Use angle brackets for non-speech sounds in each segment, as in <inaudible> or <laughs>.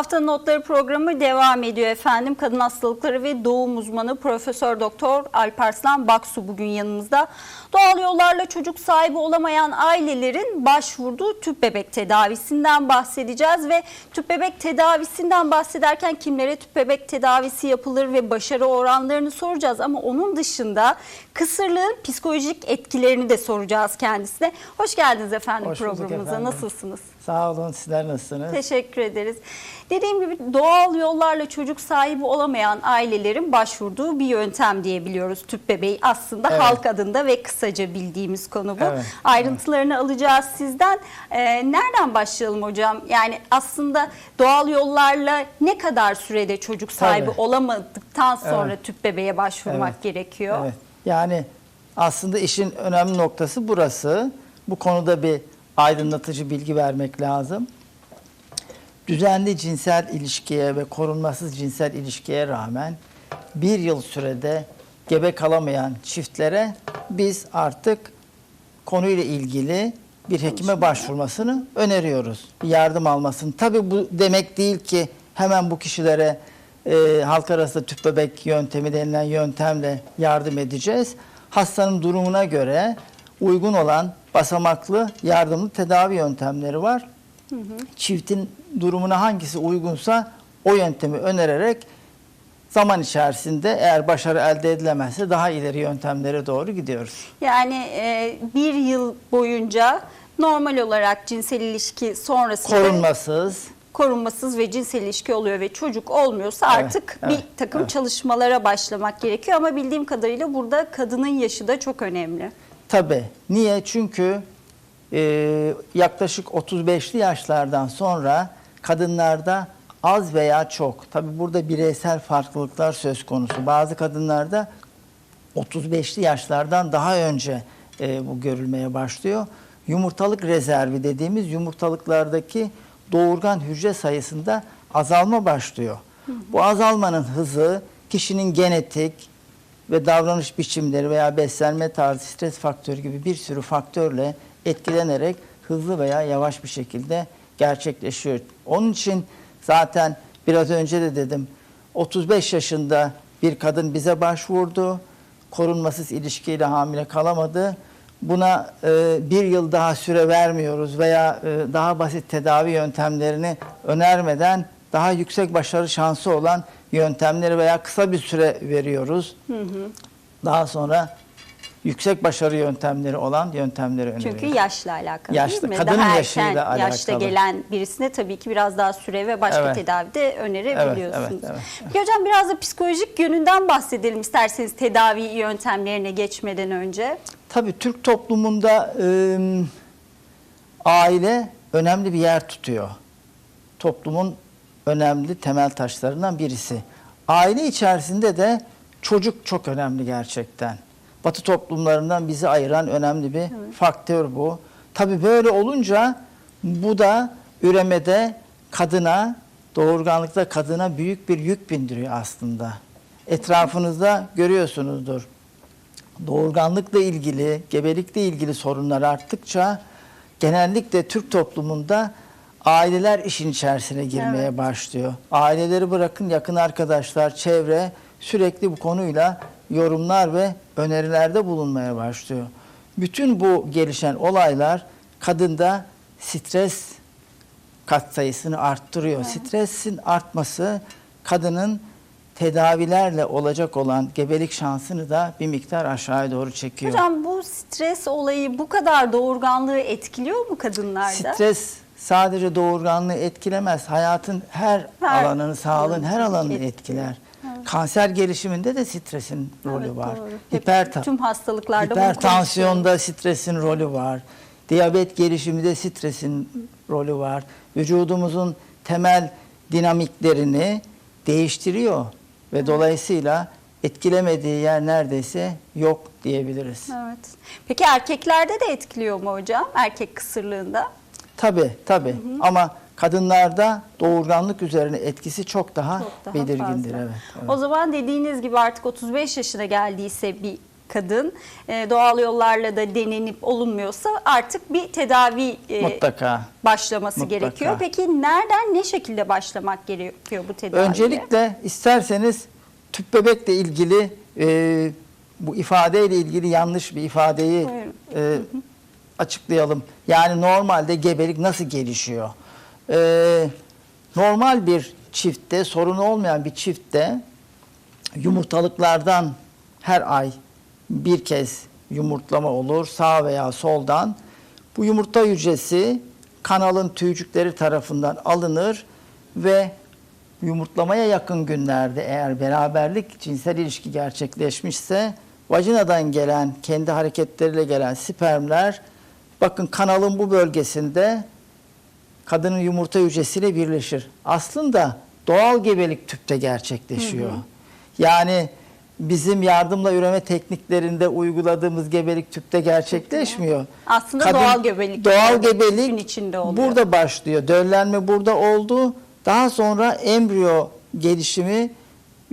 Haftanın Notları programı devam ediyor efendim. Kadın hastalıkları ve doğum uzmanı Profesör Doktor Alparslan Baksu bugün yanımızda. Doğal yollarla çocuk sahibi olamayan ailelerin başvurduğu tüp bebek tedavisinden bahsedeceğiz ve tüp bebek tedavisinden bahsederken kimlere tüp bebek tedavisi yapılır ve başarı oranlarını soracağız ama onun dışında kısırlığın psikolojik etkilerini de soracağız kendisine. Hoş geldiniz efendim Hoş programımıza. efendim. Nasılsınız? Sağ olun sizler nasılsınız? Teşekkür ederiz. Dediğim gibi doğal yollarla çocuk sahibi olamayan ailelerin başvurduğu bir yöntem diyebiliyoruz tüp bebeği. Aslında Evet. halk adında ve kısaca bildiğimiz konu bu. Evet, Ayrıntılarını alacağız sizden. Ee, nereden başlayalım hocam? Yani aslında doğal yollarla ne kadar sürede çocuk sahibi Tabii. olamadıktan sonra Evet. tüp bebeğe başvurmak Evet. gerekiyor? Evet. Yani aslında işin önemli noktası burası. Bu konuda bir aydınlatıcı bilgi vermek lazım. Düzenli cinsel ilişkiye ve korunmasız cinsel ilişkiye rağmen bir yıl sürede gebe kalamayan çiftlere biz artık konuyla ilgili bir hekime başvurmasını öneriyoruz. Bir yardım almasını. Tabii bu demek değil ki hemen bu kişilere e, halk arasında tüp bebek yöntemi denilen yöntemle yardım edeceğiz. Hastanın durumuna göre uygun olan basamaklı yardımlı tedavi yöntemleri var. Çiftin durumuna hangisi uygunsa o yöntemi önererek zaman içerisinde eğer başarı elde edilemezse daha ileri yöntemlere doğru gidiyoruz. Yani e, bir yıl boyunca normal olarak cinsel ilişki sonrasında Korunmasız, korunmasız ve cinsel ilişki oluyor ve çocuk olmuyorsa Evet, artık evet, bir takım evet. çalışmalara başlamak gerekiyor ama bildiğim kadarıyla burada kadının yaşı da çok önemli. Tabii. Niye? Çünkü e, yaklaşık 35'li yaşlardan sonra kadınlarda az veya çok, tabii burada bireysel farklılıklar söz konusu. Bazı kadınlarda 35'li yaşlardan daha önce e, bu görülmeye başlıyor. Yumurtalık rezervi dediğimiz yumurtalıklardaki doğurgan hücre sayısında azalma başlıyor. Bu azalmanın hızı kişinin genetik, ve davranış biçimleri veya beslenme tarzı, stres faktörü gibi bir sürü faktörle etkilenerek hızlı veya yavaş bir şekilde gerçekleşiyor. Onun için zaten biraz önce de dedim 35 yaşında bir kadın bize başvurdu. Korunmasız ilişkiyle hamile kalamadı. Buna e, bir yıl daha süre vermiyoruz veya e, daha basit tedavi yöntemlerini önermeden daha yüksek başarı şansı olan yöntemleri veya kısa bir süre veriyoruz. Daha sonra yüksek başarı yöntemleri olan yöntemleri öneriyoruz. Çünkü yaşla alakalı Yaşlı, değil mi? kadının Daha yaşıyla erken yaşta alakalı. gelen birisine tabii ki biraz daha süre ve başka Evet. tedavi de önerebiliyorsunuz. Evet, evet, evet. Peki hocam biraz da psikolojik yönünden bahsedelim isterseniz tedavi yöntemlerine geçmeden önce. Tabii Türk toplumunda e, aile önemli bir yer tutuyor. Toplumun önemli temel taşlarından birisi. Aile içerisinde de çocuk çok önemli gerçekten. Batı toplumlarından bizi ayıran önemli bir faktör bu. Tabii böyle olunca bu da üremede kadına, doğurganlıkta kadına büyük bir yük bindiriyor aslında. Etrafınızda görüyorsunuzdur doğurganlıkla ilgili, gebelikle ilgili sorunlar arttıkça genellikle Türk toplumunda aileler işin içerisine girmeye Evet. başlıyor. Aileleri bırakın yakın arkadaşlar, çevre sürekli bu konuyla yorumlar ve önerilerde bulunmaya başlıyor. Bütün bu gelişen olaylar kadında stres katsayısını arttırıyor. Stresin artması kadının tedavilerle olacak olan gebelik şansını da bir miktar aşağıya doğru çekiyor. Hocam bu stres olayı bu kadar doğurganlığı etkiliyor mu kadınlarda? Stres sadece doğurganlığı etkilemez. Hayatın her, Her alanını, sağlığın her alanını etkiler. Kanser gelişiminde de stresin rolü Evet, var. doğru. Hiperta- tüm hastalıklarda Hipertansiyonda stresin rolü var. Diyabet gelişiminde stresin rolü var. Vücudumuzun temel dinamiklerini değiştiriyor ve dolayısıyla etkilemediği yer neredeyse yok diyebiliriz. Evet. Peki erkeklerde de etkiliyor mu hocam? Erkek kısırlığında? Tabii tabii ama kadınlarda doğurganlık üzerine etkisi çok daha, Çok daha belirgindir. fazla. Evet, evet. O zaman dediğiniz gibi artık 35 yaşına geldiyse bir kadın e, doğal yollarla da denenip olunmuyorsa artık bir tedavi e, Mutlaka. başlaması Mutlaka. gerekiyor. Peki nereden ne şekilde başlamak gerekiyor bu tedaviye? Öncelikle isterseniz tüp bebekle ilgili e, bu ifadeyle ilgili yanlış bir ifadeyi Buyurun. e, açıklayalım. Yani normalde gebelik nasıl gelişiyor? E, normal bir çiftte, sorun olmayan bir çiftte yumurtalıklardan her ay bir kez yumurtlama olur sağ veya soldan. Bu yumurta hücresi kanalın tüycükleri tarafından alınır ve yumurtlamaya yakın günlerde eğer beraberlik cinsel ilişki gerçekleşmişse vajinadan gelen kendi hareketleriyle gelen spermler bakın kanalın bu bölgesinde kadının yumurta hücresiyle birleşir. Aslında doğal gebelik tüpte gerçekleşiyor. Yani bizim yardımla üreme tekniklerinde uyguladığımız gebelik tüpte gerçekleşmiyor. Aslında doğal gebelik Doğal gebelik içinde oluyor. burada başlıyor. Döllenme burada oldu. Daha sonra embriyo gelişimi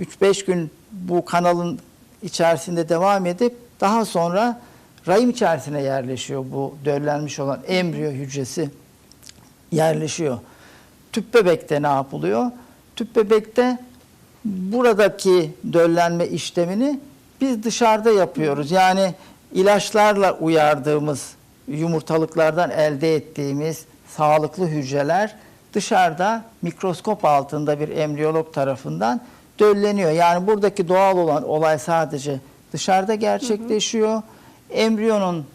3-5 gün bu kanalın içerisinde devam edip daha sonra rahim içerisine yerleşiyor bu döllenmiş olan embriyo hücresi yerleşiyor. Tüp bebekte ne yapılıyor? Tüp bebekte buradaki döllenme işlemini biz dışarıda yapıyoruz. Yani ilaçlarla uyardığımız yumurtalıklardan elde ettiğimiz sağlıklı hücreler dışarıda mikroskop altında bir embriyolog tarafından dölleniyor. Yani buradaki doğal olan olay sadece dışarıda gerçekleşiyor. Embriyonun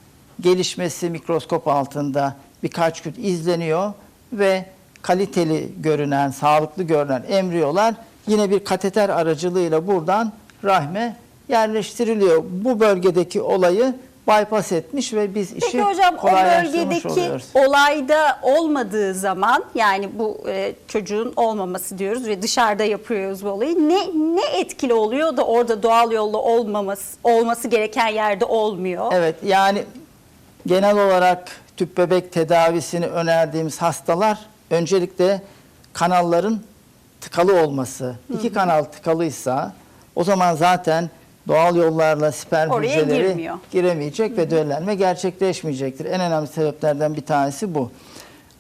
gelişmesi mikroskop altında birkaç gün izleniyor ve kaliteli görünen, sağlıklı görünen embriyolar yine bir kateter aracılığıyla buradan rahme yerleştiriliyor. Bu bölgedeki olayı bypass etmiş ve biz işi Peki hocam o bölgedeki oluyoruz. olayda olmadığı zaman yani bu e, çocuğun olmaması diyoruz ve dışarıda yapıyoruz bu olayı. Ne ne etkili oluyor da orada doğal yolla olmaması olması gereken yerde olmuyor? Evet yani genel olarak tüp bebek tedavisini önerdiğimiz hastalar öncelikle kanalların tıkalı olması. İki kanal tıkalıysa o zaman zaten doğal yollarla sperm Oraya hücreleri girmiyor. giremeyecek ve döllenme gerçekleşmeyecektir. En önemli sebeplerden bir tanesi bu.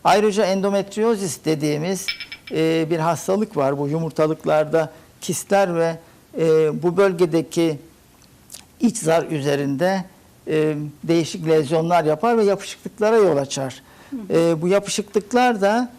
Ayrıca endometriozis dediğimiz e, bir hastalık var. Bu yumurtalıklarda kistler ve e, bu bölgedeki iç zar üzerinde e, değişik lezyonlar yapar ve yapışıklıklara yol açar. E, bu yapışıklıklar da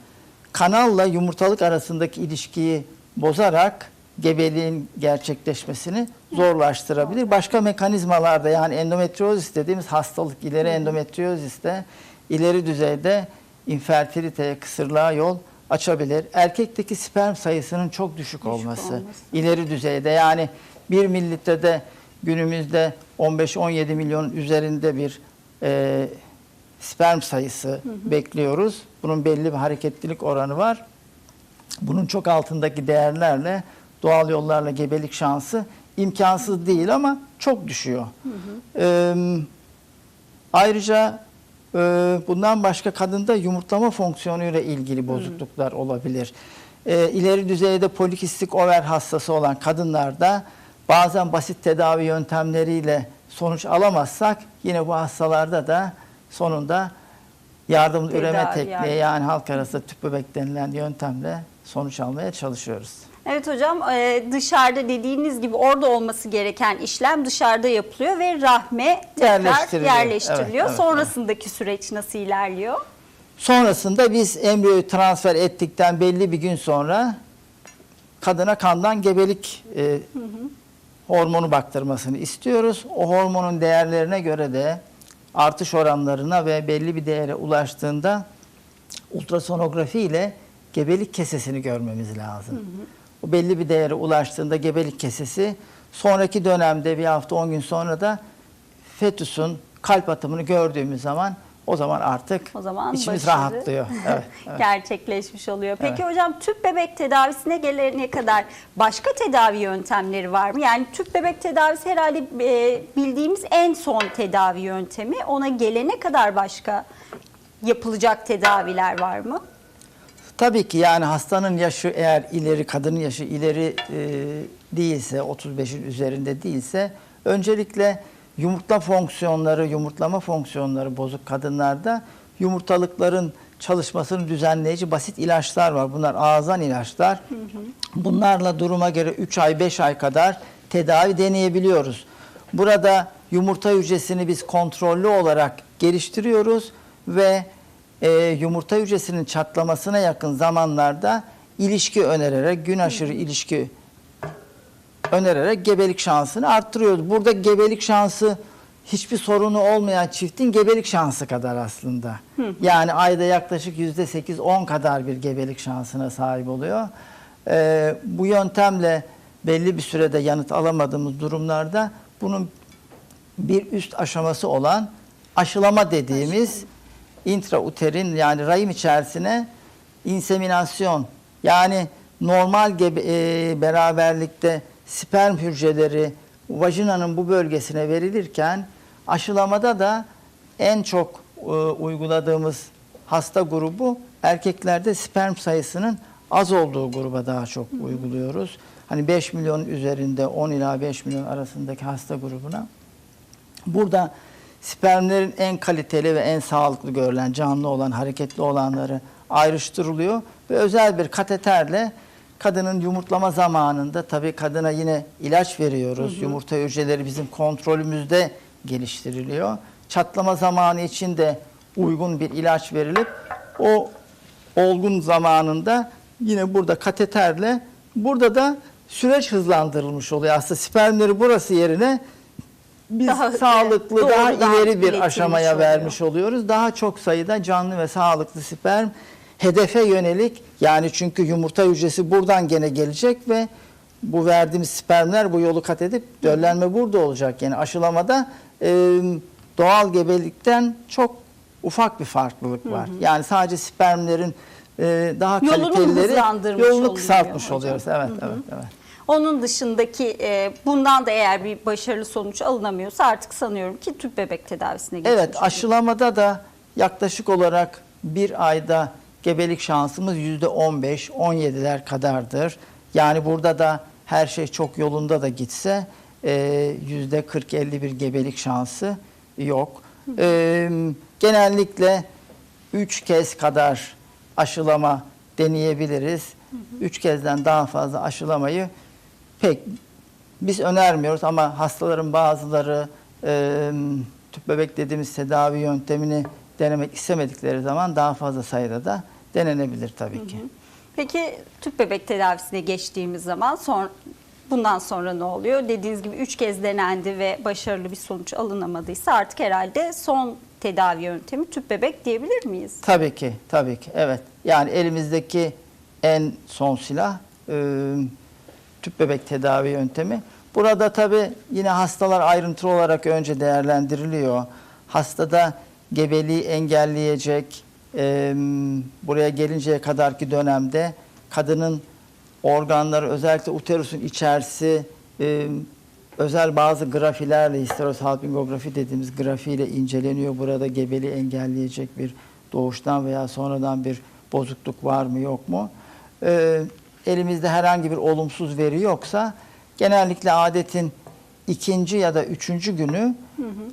kanalla yumurtalık arasındaki ilişkiyi bozarak gebeliğin gerçekleşmesini zorlaştırabilir. Başka mekanizmalarda yani endometriozis dediğimiz hastalık ileri endometrioziste ileri düzeyde infertiliteye, kısırlığa yol açabilir. Erkekteki sperm sayısının çok düşük, olması, olması. ileri düzeyde yani 1 mililitrede günümüzde 15-17 milyon üzerinde bir e, sperm sayısı bekliyoruz. Bunun belli bir hareketlilik oranı var. Bunun çok altındaki değerlerle doğal yollarla gebelik şansı imkansız değil ama çok düşüyor. Ee, ayrıca e, bundan başka kadında yumurtlama fonksiyonuyla ilgili bozukluklar olabilir. Ee, ileri düzeyde polikistik over hastası olan kadınlarda bazen basit tedavi yöntemleriyle sonuç alamazsak yine bu hastalarda da sonunda yardımlı üreme tekniği yardım. yani halk arasında tüp bebek denilen yöntemle sonuç almaya çalışıyoruz. Evet hocam e, dışarıda dediğiniz gibi orada olması gereken işlem dışarıda yapılıyor ve rahme tekrar Yerleştiriliyor. yerleştiriliyor. Evet, evet, Sonrasındaki süreç nasıl ilerliyor? Sonrasında biz embriyoyu transfer ettikten belli bir gün sonra kadına kandan gebelik e, hormonu baktırmasını istiyoruz. O hormonun değerlerine göre de artış oranlarına ve belli bir değere ulaştığında ultrasonografi ile gebelik kesesini görmemiz lazım. O belli bir değere ulaştığında gebelik kesesi sonraki dönemde bir hafta 10 gün sonra da fetüsün kalp atımını gördüğümüz zaman o zaman artık O zaman içimiz başarı rahatlıyor. <laughs> Evet, evet. gerçekleşmiş oluyor. Peki Evet. hocam tüp bebek tedavisine gelene kadar başka tedavi yöntemleri var mı? Yani tüp bebek tedavisi herhalde e, bildiğimiz en son tedavi yöntemi. Ona gelene kadar başka yapılacak tedaviler var mı? Tabii ki yani hastanın yaşı eğer ileri, kadının yaşı ileri e, değilse, 35'in üzerinde değilse öncelikle yumurta fonksiyonları, yumurtlama fonksiyonları bozuk kadınlarda yumurtalıkların çalışmasını düzenleyici basit ilaçlar var. Bunlar ağızdan ilaçlar. Bunlarla duruma göre 3 ay 5 ay kadar tedavi deneyebiliyoruz. Burada yumurta hücresini biz kontrollü olarak geliştiriyoruz ve e, yumurta hücresinin çatlamasına yakın zamanlarda ilişki önererek gün aşırı ilişki önererek gebelik şansını arttırıyoruz. Burada gebelik şansı hiçbir sorunu olmayan çiftin gebelik şansı kadar aslında. Yani ayda yaklaşık yüzde 8-10 kadar bir gebelik şansına sahip oluyor. Ee, bu yöntemle belli bir sürede yanıt alamadığımız durumlarda bunun bir üst aşaması olan aşılama dediğimiz intrauterin yani rahim içerisine inseminasyon yani normal gebe, e, beraberlikte sperm hücreleri vajinanın bu bölgesine verilirken aşılamada da en çok e, uyguladığımız hasta grubu erkeklerde sperm sayısının az olduğu gruba daha çok uyguluyoruz. Hani 5 milyon üzerinde 10 ila 5 milyon arasındaki hasta grubuna. Burada spermlerin en kaliteli ve en sağlıklı görülen, canlı olan, hareketli olanları ayrıştırılıyor ve özel bir kateterle kadının yumurtlama zamanında tabii kadına yine ilaç veriyoruz. Yumurta hücreleri bizim kontrolümüzde geliştiriliyor. Çatlama zamanı için de uygun bir ilaç verilip o olgun zamanında yine burada kateterle burada da süreç hızlandırılmış oluyor. Aslında spermleri burası yerine biz Daha, sağlıklı, evet, daha doğrudan ileri bir aşamaya oluyor. vermiş oluyoruz. Daha çok sayıda canlı ve sağlıklı sperm hedefe yönelik yani çünkü yumurta hücresi buradan gene gelecek ve bu verdiğimiz spermler bu yolu kat edip döllenme burada olacak. Yani aşılamada e, doğal gebelikten çok ufak bir farklılık var. Yani sadece spermlerin e, daha Yolunu kalitelileri yolunu kısaltmış oluyoruz. Evet, evet, evet. Onun dışındaki e, bundan da eğer bir başarılı sonuç alınamıyorsa artık sanıyorum ki tüp bebek tedavisine geçmiş. Evet aşılamada da yaklaşık olarak bir ayda gebelik şansımız yüzde 15-17'ler kadardır. Yani burada da her şey çok yolunda da gitse e, yüzde 40-50 bir gebelik şansı yok. E, genellikle 3 kez kadar aşılama deneyebiliriz. 3 kezden daha fazla aşılamayı pek biz önermiyoruz ama hastaların bazıları e, tüp bebek dediğimiz tedavi yöntemini denemek istemedikleri zaman daha fazla sayıda da denenebilir tabii ki. Peki tüp bebek tedavisine geçtiğimiz zaman son, bundan sonra ne oluyor? Dediğiniz gibi 3 kez denendi ve başarılı bir sonuç alınamadıysa artık herhalde son tedavi yöntemi tüp bebek diyebilir miyiz? Tabii ki, tabii ki. Evet. Yani elimizdeki en son silah e, tüp bebek tedavi yöntemi. Burada tabii yine hastalar ayrıntılı olarak önce değerlendiriliyor. Hastada gebeliği engelleyecek, e, buraya gelinceye kadarki dönemde kadının organları özellikle uterusun içerisi e, özel bazı grafilerle histerosalpingografi dediğimiz grafiyle inceleniyor. Burada gebeliği engelleyecek bir doğuştan veya sonradan bir bozukluk var mı yok mu? E, elimizde herhangi bir olumsuz veri yoksa genellikle adetin ikinci ya da üçüncü günü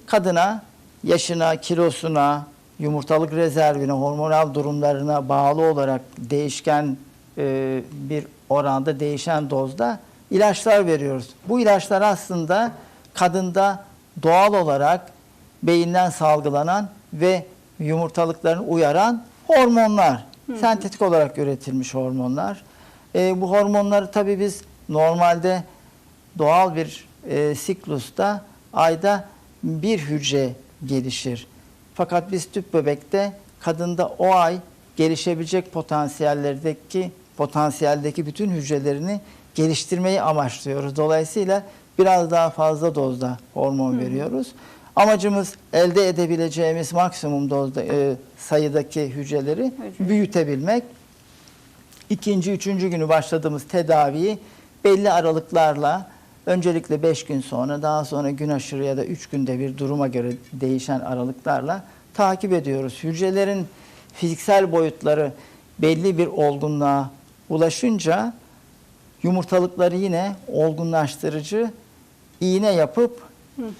kadına yaşına, kilosuna, yumurtalık rezervine, hormonal durumlarına bağlı olarak değişken e, bir oranda değişen dozda ilaçlar veriyoruz. Bu ilaçlar aslında kadında doğal olarak beyinden salgılanan ve yumurtalıklarını uyaran hormonlar. Sentetik olarak üretilmiş hormonlar. E, bu hormonları tabii biz normalde doğal bir e, siklusta ayda bir hücre gelişir. Fakat biz tüp bebekte kadında o ay gelişebilecek potansiyellerdeki potansiyeldeki bütün hücrelerini geliştirmeyi amaçlıyoruz. Dolayısıyla biraz daha fazla dozda hormon veriyoruz. Amacımız elde edebileceğimiz maksimum dozda e, sayıdaki hücreleri Hücre. büyütebilmek. İkinci, üçüncü günü başladığımız tedaviyi belli aralıklarla öncelikle 5 gün sonra daha sonra gün aşırı ya da 3 günde bir duruma göre değişen aralıklarla takip ediyoruz. Hücrelerin fiziksel boyutları belli bir olgunluğa ulaşınca yumurtalıkları yine olgunlaştırıcı iğne yapıp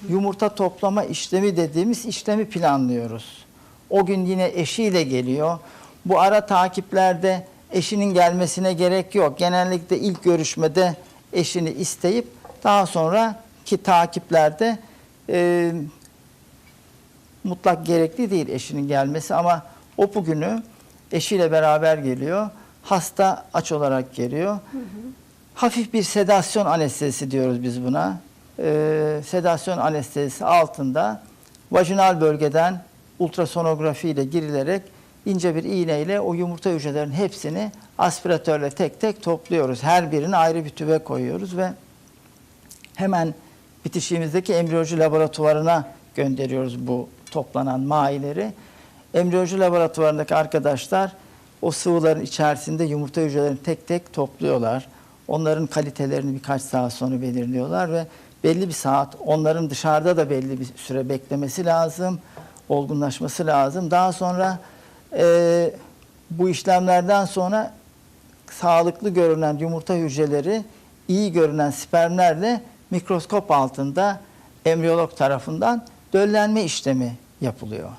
yumurta toplama işlemi dediğimiz işlemi planlıyoruz. O gün yine eşiyle geliyor. Bu ara takiplerde eşinin gelmesine gerek yok. Genellikle ilk görüşmede eşini isteyip daha sonraki takiplerde e, mutlak gerekli değil eşinin gelmesi ama o bugünü eşiyle beraber geliyor. Hasta aç olarak geliyor. Hafif bir sedasyon anestezisi diyoruz biz buna. Ee, sedasyon anestezisi altında vajinal bölgeden ultrasonografi ile girilerek ince bir iğneyle o yumurta hücrelerin hepsini aspiratörle tek tek topluyoruz. Her birini ayrı bir tübe koyuyoruz ve hemen bitişiğimizdeki embriyoloji laboratuvarına gönderiyoruz bu toplanan maileri. Embriyoloji laboratuvarındaki arkadaşlar o sıvıların içerisinde yumurta hücrelerini tek tek topluyorlar. Onların kalitelerini birkaç saat sonra belirliyorlar ve belli bir saat onların dışarıda da belli bir süre beklemesi lazım. Olgunlaşması lazım. Daha sonra eee, bu işlemlerden sonra sağlıklı görünen yumurta hücreleri iyi görünen spermlerle mikroskop altında embriyolog tarafından döllenme işlemi yapılıyor.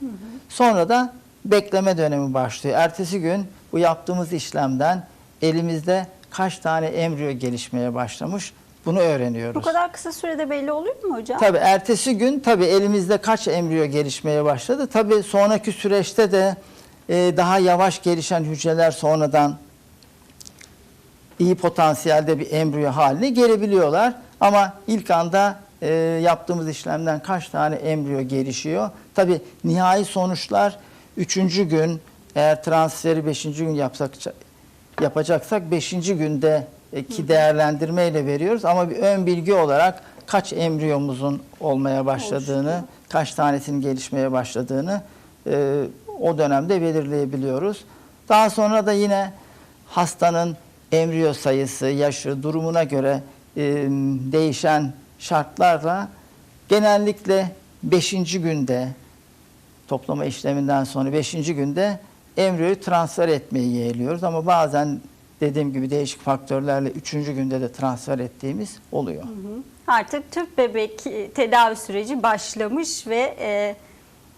Sonra da bekleme dönemi başlıyor. Ertesi gün bu yaptığımız işlemden elimizde kaç tane embriyo gelişmeye başlamış bunu öğreniyoruz. Bu kadar kısa sürede belli oluyor mu hocam? Tabii ertesi gün tabii elimizde kaç embriyo gelişmeye başladı. Tabii sonraki süreçte de e, daha yavaş gelişen hücreler sonradan iyi potansiyelde bir embriyo haline gelebiliyorlar. Ama ilk anda e, yaptığımız işlemden kaç tane embriyo gelişiyor. Tabii nihai sonuçlar üçüncü gün eğer transferi beşinci gün yapsak yapacaksak beşinci günde e, ki değerlendirmeyle veriyoruz ama bir ön bilgi olarak kaç embriyomuzun olmaya başladığını, kaç tanesinin gelişmeye başladığını e, o dönemde belirleyebiliyoruz. Daha sonra da yine hastanın embriyo sayısı, yaşı, durumuna göre e, değişen şartlarla genellikle 5. günde toplama işleminden sonra 5. günde embriyoyu transfer etmeyi yeğliyoruz ama bazen dediğim gibi değişik faktörlerle 3. günde de transfer ettiğimiz oluyor. Artık tüp bebek tedavi süreci başlamış ve e,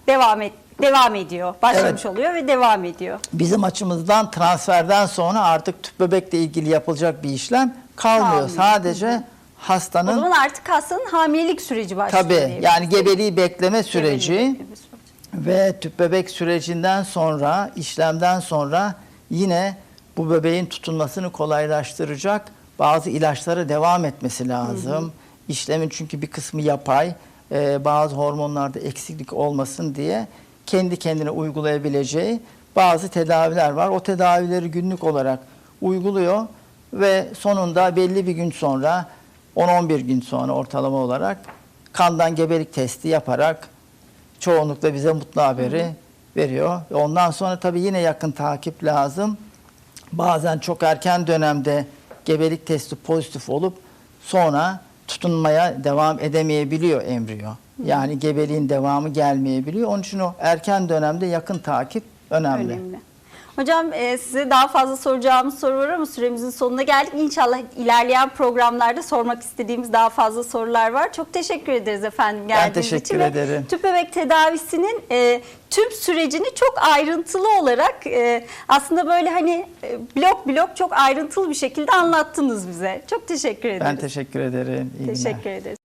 devam et devam ediyor. Başlamış Evet. oluyor ve devam ediyor. Bizim açımızdan transferden sonra artık tüp bebekle ilgili yapılacak bir işlem kalmıyor. Kalmıyor. Sadece O hastanın zaman artık hastanın hamilelik süreci başlıyor. tabii diyebiliriz. yani gebeliği bekleme süreci Gebeliği bekleme süreci. ve tüp bebek sürecinden sonra, işlemden sonra yine bu bebeğin tutunmasını kolaylaştıracak bazı ilaçlara devam etmesi lazım. İşlemin çünkü bir kısmı yapay, e, bazı hormonlarda eksiklik olmasın diye kendi kendine uygulayabileceği bazı tedaviler var. O tedavileri günlük olarak uyguluyor ve sonunda belli bir gün sonra 10-11 gün sonra ortalama olarak kandan gebelik testi yaparak çoğunlukla bize mutlu haberi veriyor. Ve Ondan sonra tabii yine yakın takip lazım. Bazen çok erken dönemde gebelik testi pozitif olup sonra tutunmaya devam edemeyebiliyor embriyo. Yani gebeliğin devamı gelmeyebiliyor. Onun için o erken dönemde yakın takip önemli. Önemli. Hocam e, size daha fazla soracağımız soru var ama süremizin sonuna geldik. İnşallah ilerleyen programlarda sormak istediğimiz daha fazla sorular var. Çok teşekkür ederiz efendim geldiğiniz teşekkür için. Ederim. Tüp bebek tedavisinin e, tüm sürecini çok ayrıntılı olarak e, aslında böyle hani e, blok blok çok ayrıntılı bir şekilde anlattınız bize. Çok teşekkür ederiz. Ben teşekkür ederim. İyi günler. Teşekkür ederiz.